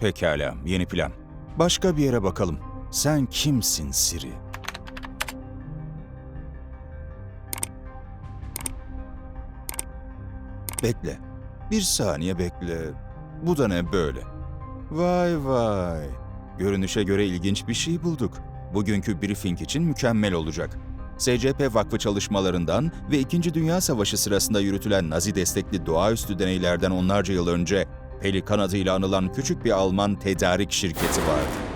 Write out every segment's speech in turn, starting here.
Pekala, yeni plan. Başka bir yere bakalım. Sen kimsin Siri? Bekle. Bir saniye bekle. Bu da ne böyle? Vay vay. Görünüşe göre ilginç bir şey bulduk. Bugünkü briefing için mükemmel olacak. SCP Vakfı çalışmalarından ve İkinci Dünya Savaşı sırasında yürütülen Nazi destekli doğaüstü deneylerden onlarca yıl önce Pelikan adıyla anılan küçük bir Alman tedarik şirketi vardı.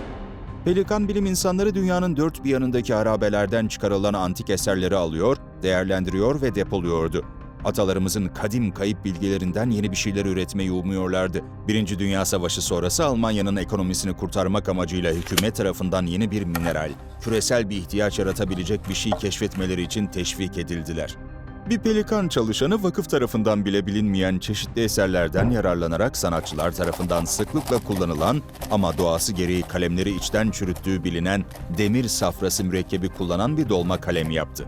Pelikan bilim insanları dünyanın dört bir yanındaki harabelerden çıkarılan antik eserleri alıyor, değerlendiriyor ve depoluyordu. Atalarımızın kadim kayıp bilgilerinden yeni bir şeyler üretmeyi umuyorlardı. Birinci Dünya Savaşı sonrası Almanya'nın ekonomisini kurtarmak amacıyla hükümet tarafından yeni bir mineral, küresel bir ihtiyaç yaratabilecek bir şey keşfetmeleri için teşvik edildiler. Bir pelikan çalışanı vakıf tarafından bile bilinmeyen çeşitli eserlerden yararlanarak sanatçılar tarafından sıklıkla kullanılan ama doğası gereği kalemleri içten çürüttüğü bilinen demir safrası mürekkebi kullanan bir dolma kalem yaptı.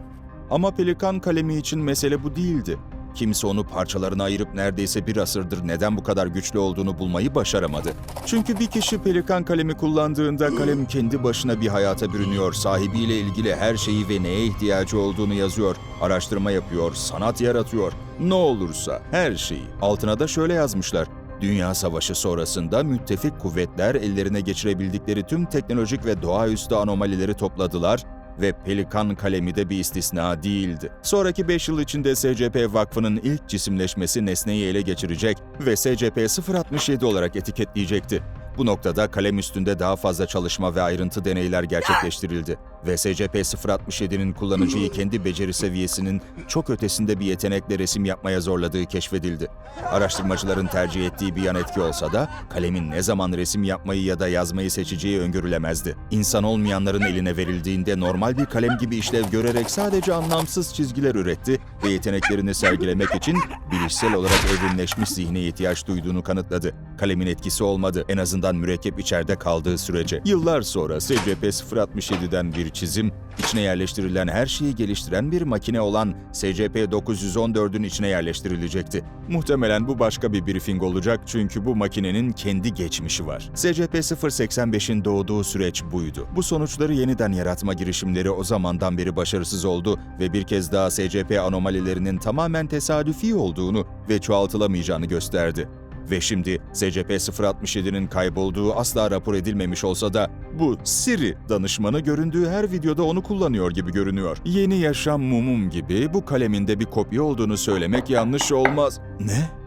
Ama pelikan kalemi için mesele bu değildi. Kimse onu parçalarına ayırıp neredeyse bir asırdır neden bu kadar güçlü olduğunu bulmayı başaramadı. Çünkü bir kişi pelikan kalemi kullandığında kalem kendi başına bir hayata bürünüyor, sahibiyle ilgili her şeyi ve neye ihtiyacı olduğunu yazıyor, araştırma yapıyor, sanat yaratıyor. Ne olursa her şeyi. Altına da şöyle yazmışlar. Dünya Savaşı sonrasında müttefik kuvvetler ellerine geçirebildikleri tüm teknolojik ve doğaüstü anomalileri topladılar ve Pelikan kalemi de bir istisna değildi. Sonraki 5 yıl içinde SCP Vakfı'nın ilk cisimleşmesi nesneyi ele geçirecek ve SCP-067 olarak etiketleyecekti. Bu noktada kalem üstünde daha fazla çalışma ve ayrıntı deneyler gerçekleştirildi ve SCP-067'nin kullanıcıyı kendi beceri seviyesinin çok ötesinde bir yetenekle resim yapmaya zorladığı keşfedildi. Araştırmacıların tercih ettiği bir yan etki olsa da kalemin ne zaman resim yapmayı ya da yazmayı seçeceği öngörülemezdi. İnsan olmayanların eline verildiğinde normal bir kalem gibi işlev görerek sadece anlamsız çizgiler üretti ve yeteneklerini sergilemek için bilişsel olarak evrimleşmiş zihne ihtiyaç duyduğunu kanıtladı. Kalemin etkisi olmadı en azından mürekkep içeride kaldığı sürece. Yıllar sonra SCP-067'den bir çizim, içine yerleştirilen her şeyi geliştiren bir makine olan SCP-914'ün içine yerleştirilecekti. Muhtemelen bu başka bir briefing olacak çünkü bu makinenin kendi geçmişi var. SCP-085'in doğduğu süreç buydu. Bu sonuçları yeniden yaratma girişimleri o zamandan beri başarısız oldu ve bir kez daha SCP anomalilerinin tamamen tesadüfi olduğunu ve çoğaltılamayacağını gösterdi. Ve şimdi SCP-067'nin kaybolduğu asla rapor edilmemiş olsa da bu Siri danışmanı göründüğü her videoda onu kullanıyor gibi görünüyor. Yeni yaşam mumum gibi bu kaleminde bir kopya olduğunu söylemek yanlış olmaz. Ne?